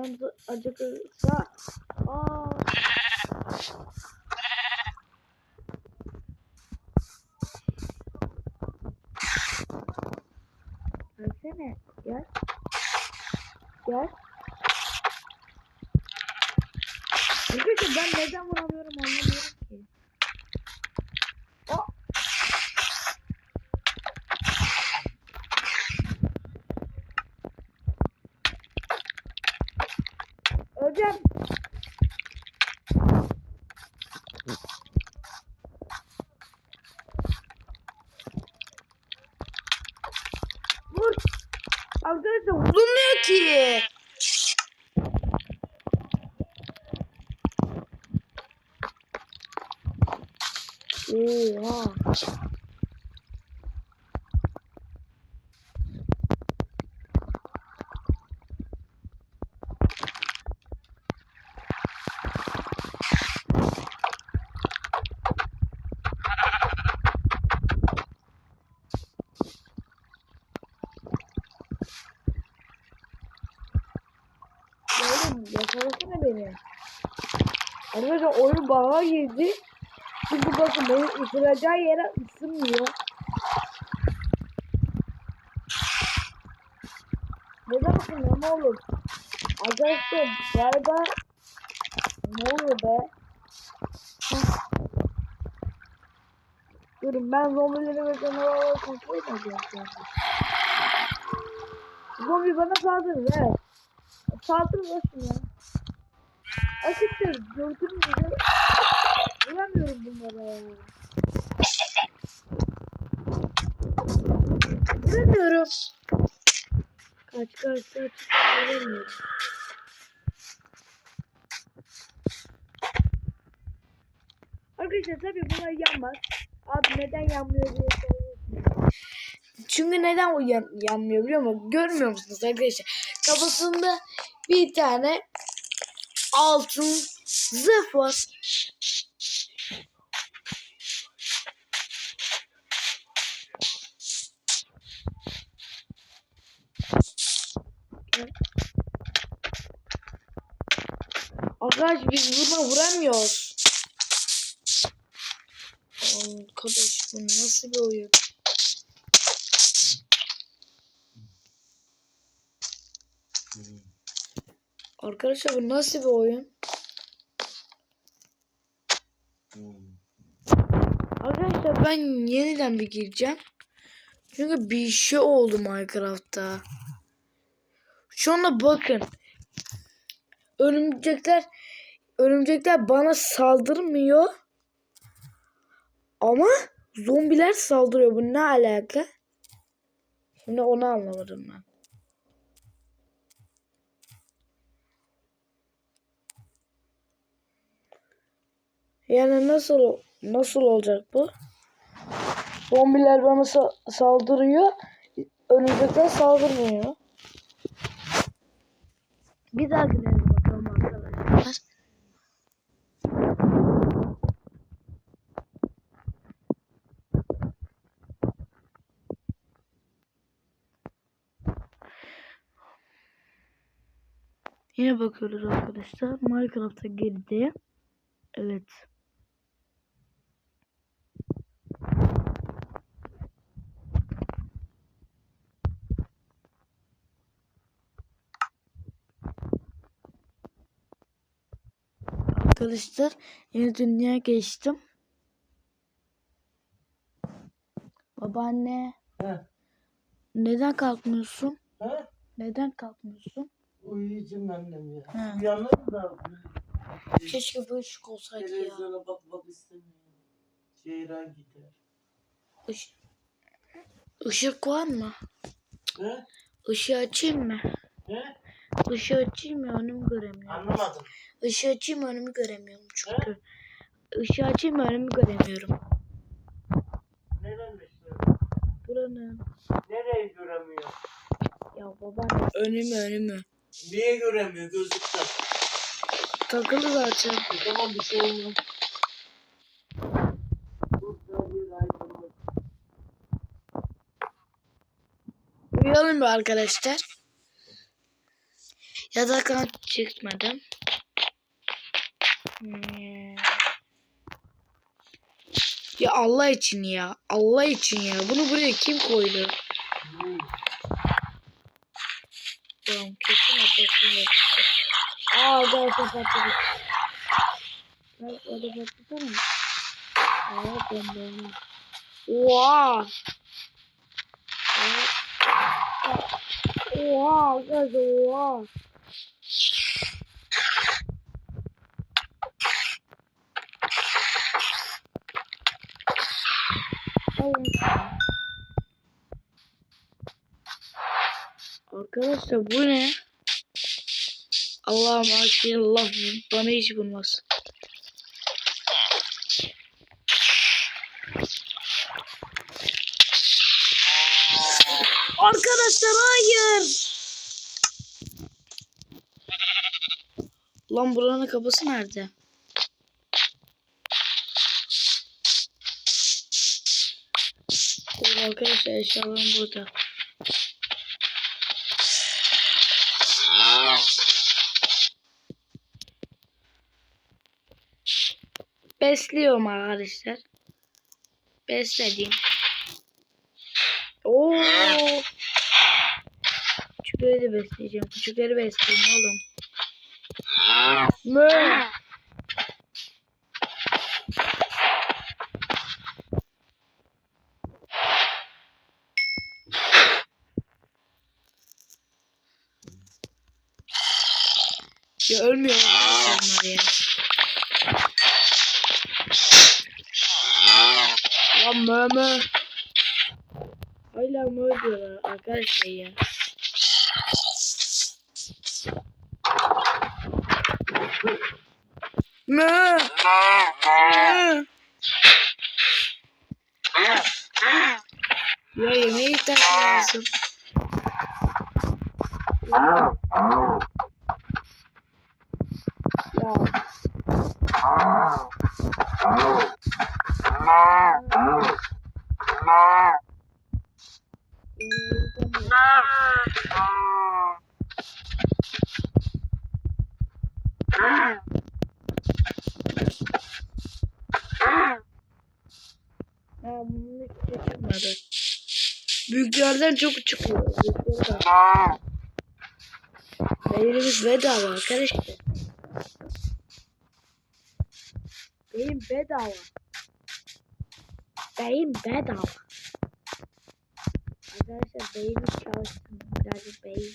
karnımızı acıkırsa. Aa. Gelsene. Gel. Gel. Arkadaşlar ben neden vuramıyorum anlamıyorum ki. Aa. Hocam. Vur. Arkadaşlar vurulmuyor ki. Oha. Oğlum yakalasana beni. Arkadaşlar oyun bağa girdi. Şimdi bakın benim ısıracağı yere ısınmıyor. Neden ısınmıyor ne olur? Arkadaşlar galiba ne oluyor be? Durun ben zombileri ve canavarları kontrol edeceğim. Zombi bana saldırır evet. Saldırır ya. Açıkçası gördüğünüz gibi Vuramıyorum bunlara. Vuramıyorum. Kaç kaç kaç. Vuramıyorum. Arkadaşlar tabii bunlar yanmaz. Abi neden yanmıyor diye soruyorsunuz. Çünkü neden o yan, yanmıyor biliyor musun? Görmüyor musunuz arkadaşlar? Kafasında bir tane altın zırh var. Arkadaş biz buna vuramıyoruz. Arkadaş bu nasıl bir oyun? Arkadaşlar bu nasıl bir oyun? Arkadaşlar ben yeniden bir gireceğim. Çünkü bir şey oldu Minecraft'ta. Şu anda bakın. Örümcekler örümcekler bana saldırmıyor. Ama zombiler saldırıyor. Bu ne alaka? Şimdi onu anlamadım ben. Yani nasıl nasıl olacak bu? Zombiler bana sa- saldırıyor. Örümcekler saldırmıyor. Bir daha gidelim bakalım arkadaşlar. Yine bakıyoruz arkadaşlar. Minecraft'a girdi. Evet. Arkadaşlar yeni dünya geçtim. Babaanne He. neden kalkmıyorsun? He? Neden kalkmıyorsun? Uyuyacağım annem ya. He. Da Keşke bu ışık olsaydı ya. televizyona bakmak istemiyorum. Ceyran gider. Iş... Işık var mı? He? Işığı açayım mı? He? Işığı açayım mı? Önümü göremiyorum. Anlamadım. Işığı açayım mı? Önümü göremiyorum çünkü. Işığı açayım mı? Önümü göremiyorum. Neden işte? Buranın. Nereyi göremiyor? Ya babaanne. Önümü önümü. Niye göremiyor gözlükten? Takılı zaten. E tamam bir şey aydınlık. Uyuyalım mı arkadaşlar? Yataktan çıkmadım. Hmm. Ya Allah için ya. Allah için ya. Bunu buraya kim koydu? Tamam kesin yapacak. Aa gerçekten patladı. Bak orada patlasana. Aa bomba. Oha. Oha kız oha. Arkadaşlar bu ne? Allah'ım Allah bana hiç bulmaz. Arkadaşlar hayır. Lan buranın kapısı nerede? Arkadaşlar eşyalarım burada. Besliyorum arkadaşlar. Besledim. Oo. Küçükleri de besleyeceğim. Küçükleri besleyeyim oğlum. Mö. Ya ölmüyor ya. Lan mö mö. Hala mö diyorlar arkadaşlar ya. Mö. Mö. Ya yemeğe ihtiyaç lazım. Ya. Ya bunun hiç çıkmadı. Büyüklerden çok çıkıyor. Büyüklerden. Beynimiz bedava arkadaşlar. Beyin bedava. Beyin bedava. Arkadaşlar beynimiz çalışsın. Birazcık beyin.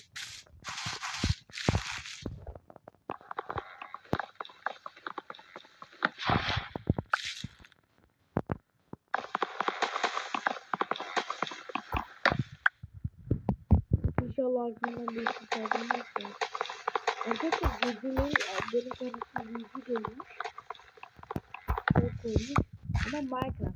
Aklımdan bir şey kazanmazsın. Arkadaşlar geceleri benim kardeşim yüzü görmüş. O koymuş. Ama Minecraft.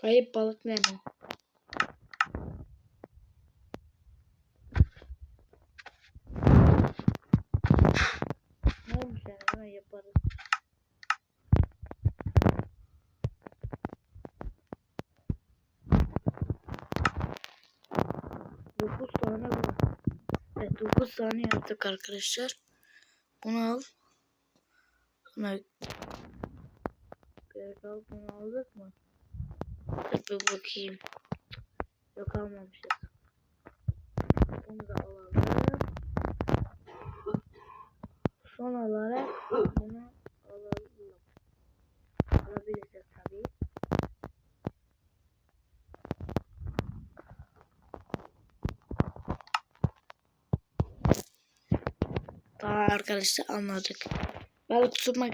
Kayıp balık Nemo. Ne olmuş yani hemen yaparız. Tane bu. Evet 9 tane yaptık arkadaşlar. Bunu al. Buna gerek al. Bunu aldık mı? Dur bir bakayım. Yok almamışız. Bunu da alalım. Son olarak bunu alalım. Alabiliriz tabii. Tamam arkadaşlar anladık. Balık tutmak